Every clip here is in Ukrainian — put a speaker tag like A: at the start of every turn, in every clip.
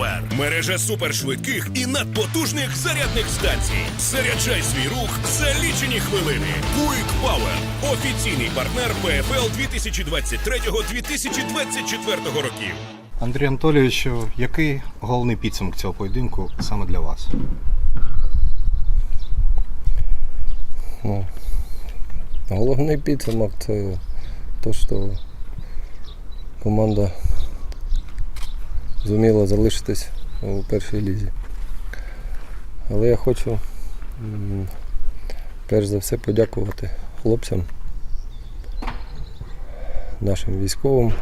A: Power – мережа супершвидких і надпотужних зарядних станцій. Заряджай свій рух за лічені хвилини. Quick Power – офіційний партнер ПФЛ 2023-2024 років.
B: Андрій Анатолійович, який головний підсумок цього поєдинку саме для вас?
C: Ну, головний підсумок це те, що команда зуміла залишитись у першій лізі. Але я хочу перш за все подякувати хлопцям, нашим військовим,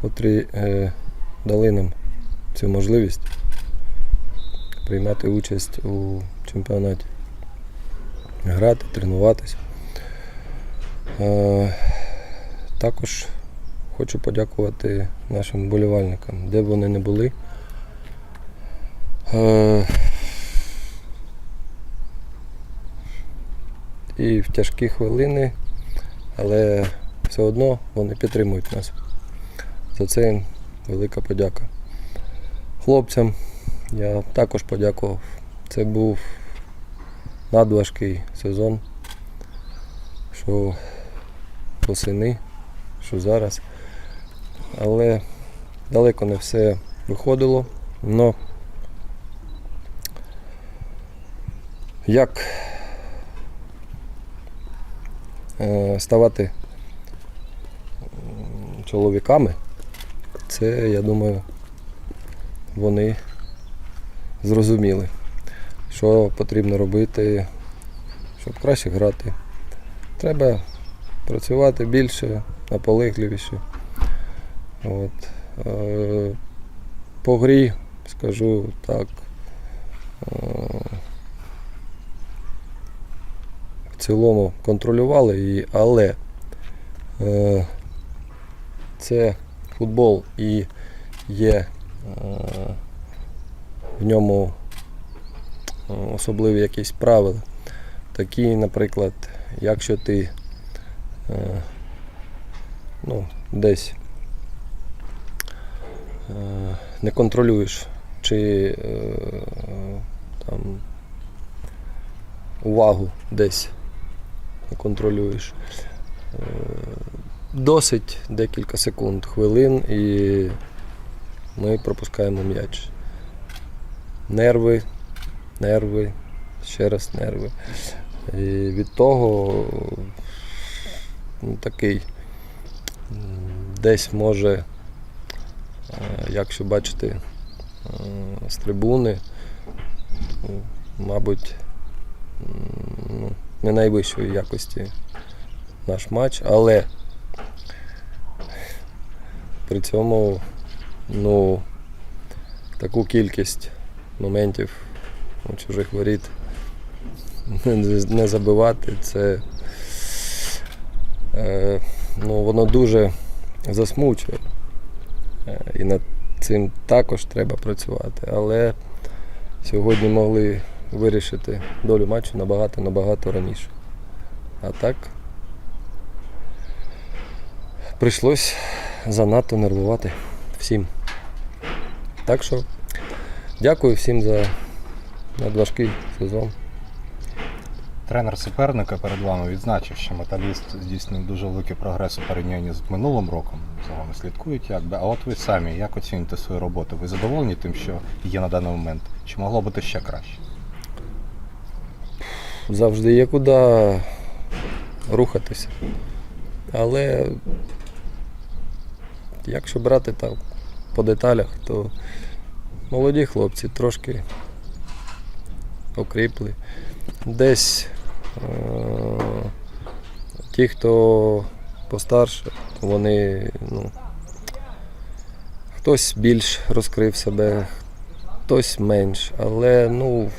C: котрі е, дали нам цю можливість приймати участь у чемпіонаті грати, тренуватися. Е, Також хочу подякувати нашим вболівальникам, де б вони не були. Е, І в тяжкі хвилини, але все одно вони підтримують нас. За це їм велика подяка. Хлопцям я також подякував. Це був надважкий сезон, що восени, що зараз. Але далеко не все виходило. Но як е, ставати чоловіками, це, я думаю, вони зрозуміли що потрібно робити, щоб краще грати. Треба працювати більше, наполегливіше. От. Е, По грі, скажу так, е, в цілому контролювали її, але е, це футбол і є в ньому особливі якісь правила. Такі, наприклад, якщо ти ну, десь не контролюєш чи е, там, увагу десь не контролюєш, е, досить декілька секунд, хвилин і ми пропускаємо м'яч. Нерви нерви, ще раз нерви. І від того ну, такий десь може, е, якщо бачити е, з трибуни, мабуть, ну, не найвищої якості наш матч, але при цьому ну, таку кількість моментів у чужих воріт не, не забивати. Це е, ну, воно дуже засмучує. Е, і над цим також треба працювати. Але сьогодні могли вирішити долю матчу набагато-набагато раніше. А так прийшлось занадто нервувати всім. Так що дякую всім за надважкий сезон.
B: Тренер суперника перед вами відзначив, що металіст здійснив дуже великий прогрес у порівнянні з минулим роком. За вами слідкують якби. А от ви самі як оціните свою роботу? Ви задоволені тим, що є на даний момент? Чи могло бути ще краще?
C: завжди є куди рухатися. Але якщо брати так по деталях, то молоді хлопці трошки окріпли. Десь е- ті, хто постарше, вони ну, хтось більш розкрив себе, хтось менш. Але ну,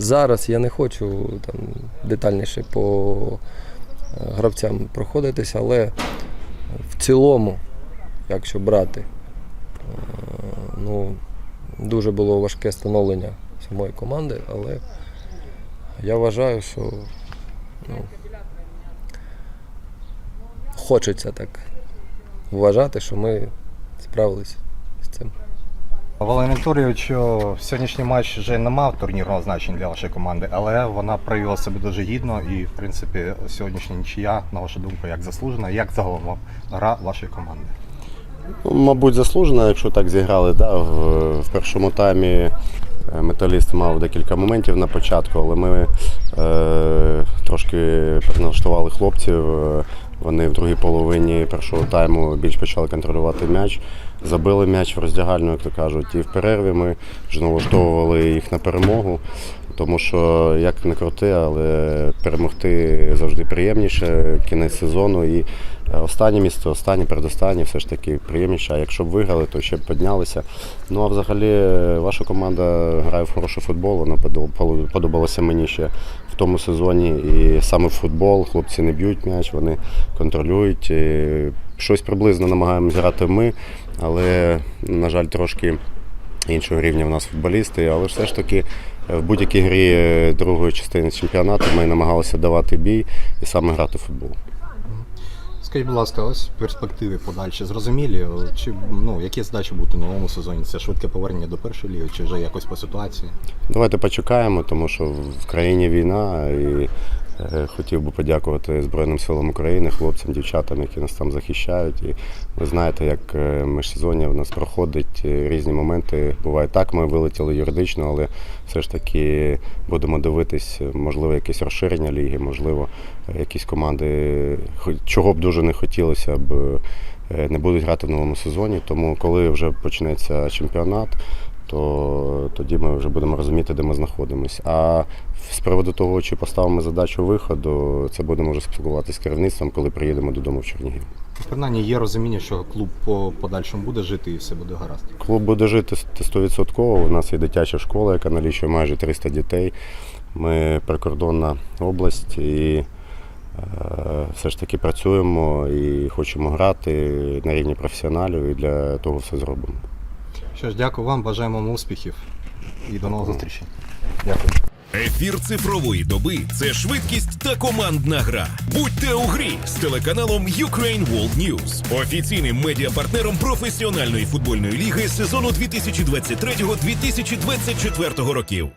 C: Зараз я не хочу там детальніше по е, гравцям проходитися, але в цілому, якщо брати, е, ну, дуже було важке становлення самої команди, але я вважаю, що ну, хочеться так вважати, що ми справилися з цим.
B: Валерій Анатолійович, сьогоднішній матч вже не мав турнірного значення для вашої команди, але вона проявила себе дуже гідно і, в принципі, сьогоднішня нічия, на вашу думку, як заслужена, як загалом гра вашої команди.
D: Ну, Мабуть, заслужено, якщо так зіграли. Да. В, в першому таймі металіст мав декілька моментів на початку, але ми е, трошки переналаштували хлопців. Е, Вони в другій половині першого тайму більш почали контролювати м'яч, забили м'яч в роздягальну, як то кажуть. І в перерві ми вже налаштовували їх на перемогу. Тому що як не крути, але перемогти завжди приємніше, кінець сезону. І е, останнє місце, останнє, передостаннє все ж таки приємніше. А якщо б виграли, то ще б піднялися. Ну а взагалі е, ваша команда грає в хороший футбол. Вона подобалася мені ще в тому сезоні. І саме в футбол хлопці не б'ють м'яч, вони контролюють. Щось приблизно намагаємося грати ми, але, на жаль, трошки іншого рівня в нас футболісти, але все ж таки е, в будь-якій грі е, другої частини чемпіонату ми намагалися давати бій і саме грати в футбол.
B: Скажіть, будь ласка, ось перспективи подальші зрозумілі. Чи ну які задачі будуть у новому сезоні? Це швидке повернення до першої ліги, чи вже якось по ситуації?
D: Давайте почекаємо, тому що в країні війна і хотів би подякувати Збройним силам України, хлопцям, дівчатам, які нас там захищають. І ви знаєте, як е, міжсезоння в нас проходить е, різні моменти. Буває так, ми вилетіли юридично, але все ж таки будемо дивитись, можливо, якесь розширення ліги, можливо, е, якісь команди, чого б дуже не хотілося б. е, Не будуть грати в новому сезоні, тому коли вже почнеться чемпіонат, то тоді ми вже будемо розуміти, де ми знаходимося. А з приводу того, чи поставимо задачу виходу, це будемо вже спілкуватися з керівництвом, коли приїдемо додому в Чернігів.
B: Принаймні є розуміння, що клуб по подальшому буде жити і все буде гаразд.
D: Клуб буде жити 100%. У нас є дитяча школа, яка налічує майже 300 дітей. Ми прикордонна область і е, все ж таки працюємо і хочемо грати на рівні професіоналів і для того все зробимо.
B: Що ж, дякую вам, бажаємо вам успіхів і до нових зустрічей. Дякую.
A: Ефір цифрової доби це швидкість та командна гра. Будьте у грі з телеканалом Ukraine World News, офіційним медіапартнером професіональної футбольної ліги сезону 2023-2024 років.